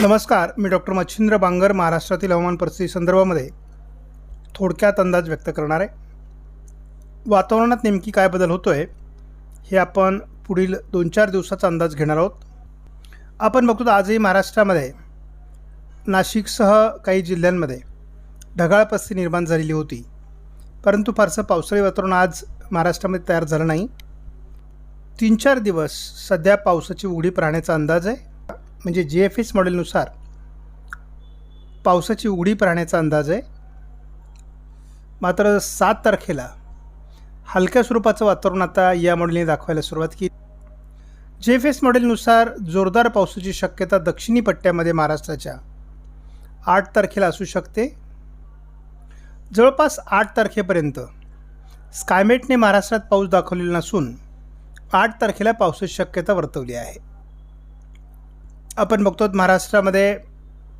नमस्कार मी डॉक्टर मच्छिंद्र बांगर महाराष्ट्रातील हवामान परिस्थिती संदर्भामध्ये थोडक्यात अंदाज व्यक्त करणार आहे. वातावरणात नेमकी काय बदल होतो आहे हे आपण पुढील दोन चार दिवसाचा अंदाज घेणार आहोत. आपण बघतो आजही महाराष्ट्रामध्ये नाशिकसह काही जिल्ह्यांमध्ये ढगाळ पस्ती निर्माण झालेली होती. परंतु फारसं पावसाळी वातावरण आज महाराष्ट्रामध्ये तयार झालं नाही. तीन चार दिवस सध्या पावसाची उघडीप राहण्याचा अंदाज आहे. म्हणजे जी एफ एस मॉडेलनुसार पावसाची उघडीप राहण्याचा अंदाज आहे. मात्र सात तारखेला हलक्या स्वरूपाचं वातावरण आता या मॉडेलने दाखवायला सुरुवात केली. जे एफ एस मॉडेलनुसार जोरदार पावसाची शक्यता दक्षिणी पट्ट्यामध्ये महाराष्ट्राच्या आठ तारखेला असू शकते. जवळपास आठ तारखेपर्यंत स्कायमेटने महाराष्ट्रात पाऊस दाखवलेला नसून आठ तारखेला पावसाची शक्यता वर्तवली आहे. आपण बघतो महाराष्ट्रामध्ये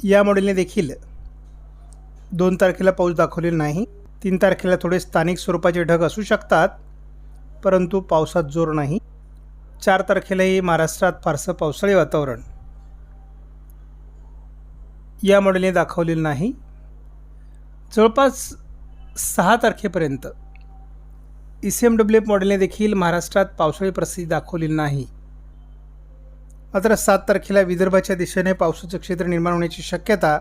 या मॉडेलने देखील दोन तारखेला पाऊस दाखवलेला नाही. तीन तारखेला थोडे स्थानिक स्वरूपाचे ढग असू शकतात परंतु पावसात जोर नाही. चार तारखेलाही महाराष्ट्रात फारसं पावसाळी वातावरण या मॉडेलने दाखवलेलं नाही. जवळपास सहा तारखेपर्यंत E C M W F मॉडेलने देखील महाराष्ट्रात पावसाळी परिस्थिती दाखवलेली नाही. मात्र सात तारखेला विदर्भाच्या दिशेने पावसाचं क्षेत्र निर्माण होण्याची शक्यता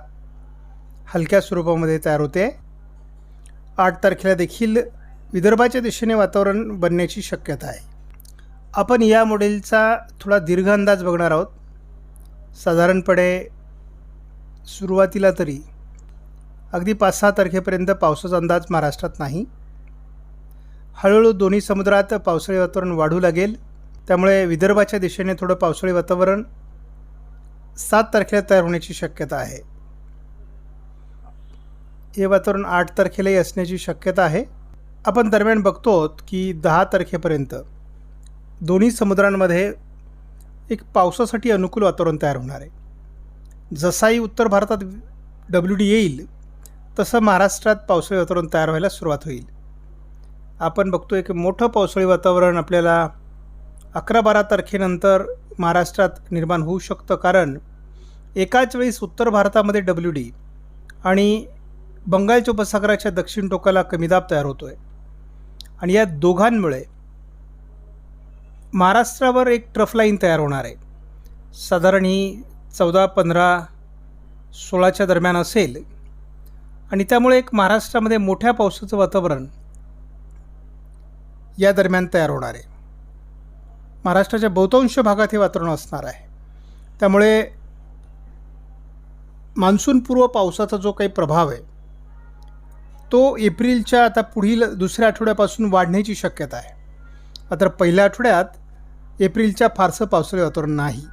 हलक्या स्वरूपामध्ये तयार होते. आठ तारखेला देखील विदर्भाच्या दिशेने वातावरण बनण्याची शक्यता आहे. आपण या मॉडेलचा थोडा दीर्घ अंदाज बघणार आहोत. साधारणपणे सुरुवातीला तरी. अगदी पाच सहा तारखेपर्यंत पावसाचा अंदाज महाराष्ट्रात नाही. हळूहळू दोन्ही समुद्रात पावसाळी वातावरण वाढू लागेल. त्यामुळे विदर्भाच्या दिशेने थोडं पावसाळी वातावरण सात तारखेला तयार होण्याची शक्यता आहे. हे वातावरण आठ तारखेलाही असण्याची शक्यता आहे. आपण दरम्यान बघतो की दहा तारखेपर्यंत दोन्ही समुद्रांमध्ये एक पावसासाठी अनुकूल वातावरण तयार होणार आहे. जसाही उत्तर भारतात डब्ल्यू डी येईल तसं महाराष्ट्रात पावसाळी वातावरण तयार व्हायला सुरुवात होईल. आपण बघतो एक मोठं पावसाळी वातावरण आपल्याला अकरा बारा तारखेनंतर महाराष्ट्रात निर्माण होऊ शकतं. कारण एकाच वेळेस उत्तर भारतामध्ये डब्ल्यू डी आणि बंगालच्या उपसागराच्या दक्षिण टोकाला कमी दाब तयार होतो आहे आणि या दोघांमुळे महाराष्ट्रावर एक ट्रफ लाईन तयार होणार आहे. साधारण ही चौदा पंधरा सोळाच्या दरम्यान असेल. आणि त्यामुळे एक महाराष्ट्रामध्ये मोठ्या पावसाचं वातावरण या दरम्यान तयार होणार आहे. महाराष्ट्राच्या बहुतांश भागात हे वातावरण असणार आहे. त्यामुळे मान्सूनपूर्व पावसाचा जो काही प्रभाव आहे तो एप्रिलच्या आता पुढील दुसऱ्या आठवड्यापासून वाढण्याची शक्यता आहे. मात्र पहिल्या आठवड्यात एप्रिलच्या फारसं पावसाळी वातावरण नाही.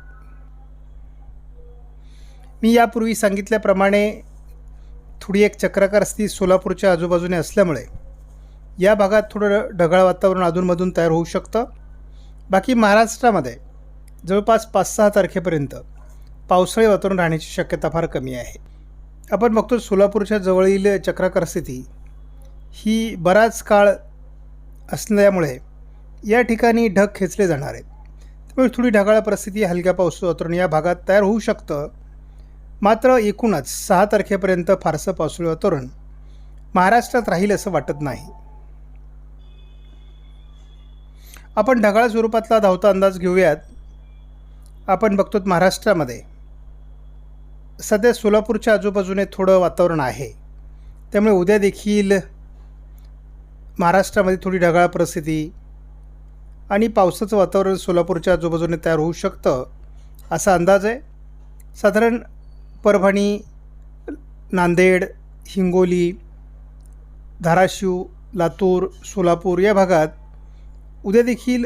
मी यापूर्वी सांगितल्याप्रमाणे थोडी एक चक्राकार स्थिती सोलापूरच्या आजूबाजूने असल्यामुळे या भागात थोडं ढगाळ वातावरण अधूनमधून तयार होऊ शकतं. बाकी महाराष्ट्रामध्ये जवळपास पाच सहा तारखेपर्यंत पावसाळी वातावरण राहण्याची शक्यता फार कमी आहे. आपण बघतो सोलापूरच्या जवळील चक्राकार स्थिती ही बराच काळ असल्यामुळे या ठिकाणी ढग खेचले जाणार आहेत. त्यामुळे थोडी ढगाळ परिस्थिती हलक्या पाऊस वातावरण या भागात तयार होऊ शकतं. मात्र एकूणच सहा तारखेपर्यंत फारसं पावसाळी वातावरण महाराष्ट्रात राहील असं वाटत नाही. आपण ढगाळ स्वरूपातला धावता अंदाज घेऊयात. आपण बघतो महाराष्ट्रामध्ये. सध्या सोलापूरच्या आजूबाजूने थोडं वातावरण आहे. त्यामुळे उद्या देखील महाराष्ट्रामध्ये थोडी ढगाळ परिस्थिती आणि पावसाचं वातावरण सोलापूरच्या आजूबाजूने तयार होऊ शकतं असा अंदाज आहे. साधारण परभणी नांदेड हिंगोली धाराशिव लातूर सोलापूर या भागात उद्या देखील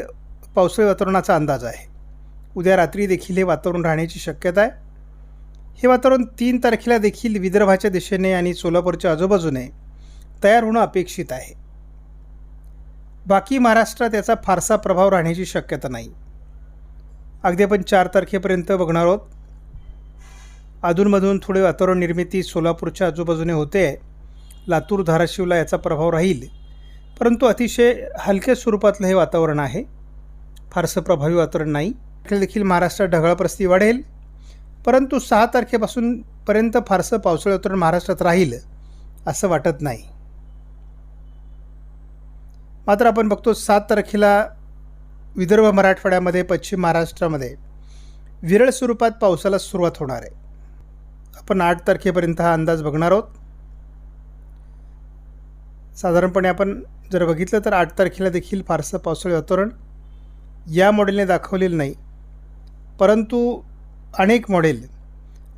पावसाळी वातावरणाचा अंदाज आहे. उद्या रात्री देखील हे वातावरण राहण्याची शक्यता आहे. हे वातावरण तीन तारखेला देखील विदर्भाच्या दिशेने आणि सोलापूरच्या आजूबाजूने तयार होणं अपेक्षित आहे. बाकी महाराष्ट्रात याचा फारसा प्रभाव राहण्याची शक्यता नाही. अगदी आपण चार तारखेपर्यंत बघणार आहोत. अधूनमधून थोडे वातावरण निर्मिती सोलापूरच्या आजूबाजूने होते. लातूर धाराशिवला याचा प्रभाव राहील. परंतु अतिशय हलक्या स्वरूपातलं हे वातावरण आहे. फारसं प्रभावी वातावरण नाही. देखील महाराष्ट्रात ढगाळप्रस्ती वाढेल. परंतु सहा तारखेपासून पर्यंत फारसं पावसाळी वातावरण महाराष्ट्रात राहील असं वाटत नाही. मात्र आपण बघतो सात तारखेला विदर्भ मराठवाड्यामध्ये पश्चिम महाराष्ट्रामध्ये विरळ स्वरूपात पावसाला सुरुवात होणार आहे. आपण आठ तारखेपर्यंत हा अंदाज बघणार आहोत. साधारणपणे आपण जर बघितलं तर आठ तारखेला देखील फारसं पावसाळी वातावरण या मॉडेलने दाखवलेलं नाही. परंतु अनेक मॉडेल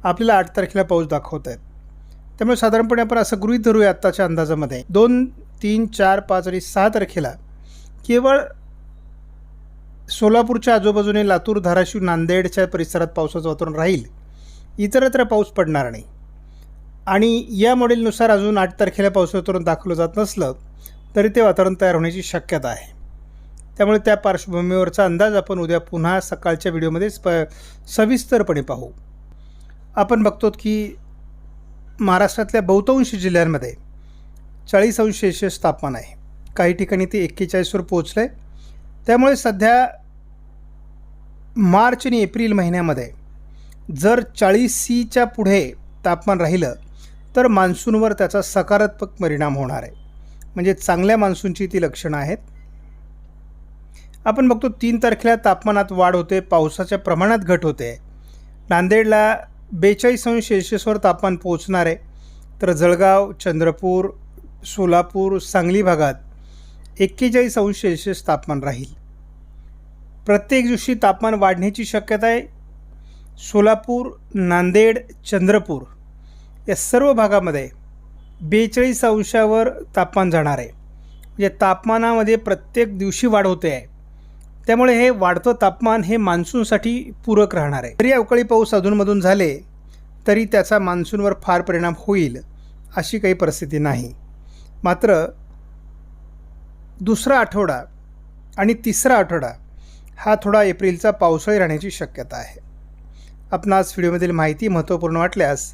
आपल्याला आठ तारखेला पाऊस दाखवत आहेत. त्यामुळे साधारणपणे आपण असं गृहीत धरूया आत्ताच्या अंदाजामध्ये. दोन तीन चार पाच आणि सहा तारखेला केवळ सोलापूरच्या आजूबाजूने लातूर धाराशिव नांदेडच्या परिसरात पावसाचं वातावरण राहील. इतरत्र पाऊस पडणार नाही. आणि या मॉडेलनुसार अजून आठ तारखेला पावसाचं वातावरण दाखवलं जात नसलं तरी ते वातावरण तयार होण्याची शक्यता आहे. त्यामुळे त्या पार्श्वभूमीवरचा अंदाज आपण उद्या पुन्हा सकाळच्या व्हिडिओमध्ये स्प सविस्तरपणे पाहू. आपण बघतो की महाराष्ट्रातल्या बहुतांश जिल्ह्यांमध्ये चाळीस अंश सेल्शियस तापमान आहे. काही ठिकाणी ते एक्केचाळीसवर पोहोचलं आहे त्यामुळे सध्या मार्च आणि एप्रिल महिन्यामध्ये जर चाळीस सीच्या पुढे तापमान राहिलं तर मान्सूनवर त्याचा सकारात्मक परिणाम होणार आहे. म्हणजे चांगल्या मान्सूनची ती लक्षणं आहेत. आपण बघतो तीन तारखेला तापमानात वाढ होते पावसाच्या प्रमाणात घट होते. नांदेडला बेचाळीस अंश सेल्शियसवर तापमान पोहोचणार आहे. तर जळगाव चंद्रपूर सोलापूर सांगली भागात एक्केचाळीस अंश सेल्शियस तापमान राहील. प्रत्येक दिवशी तापमान वाढण्याची शक्यता आहे. सोलापूर नांदेड चंद्रपूर या सर्व भागामध्ये बेचाळीस अंशावर तापमान जाणार आहे. म्हणजे तापमानामध्ये प्रत्येक दिवशी वाढ होते आहे. त्यामुळे हे वाढतं तापमान हे मान्सूनसाठी पूरक राहणार आहे. जरी अवकाळी पाऊस अधूनमधून झाले तरी त्याचा मान्सूनवर फार परिणाम होईल अशी काही परिस्थिती नाही. मात्र दुसरा आठवडा आणि तिसरा आठवडा हा थोडा एप्रिलचा पावसाळी राहण्याची शक्यता आहे. आपणास व्हिडिओमधील माहिती महत्त्वपूर्ण वाटल्यास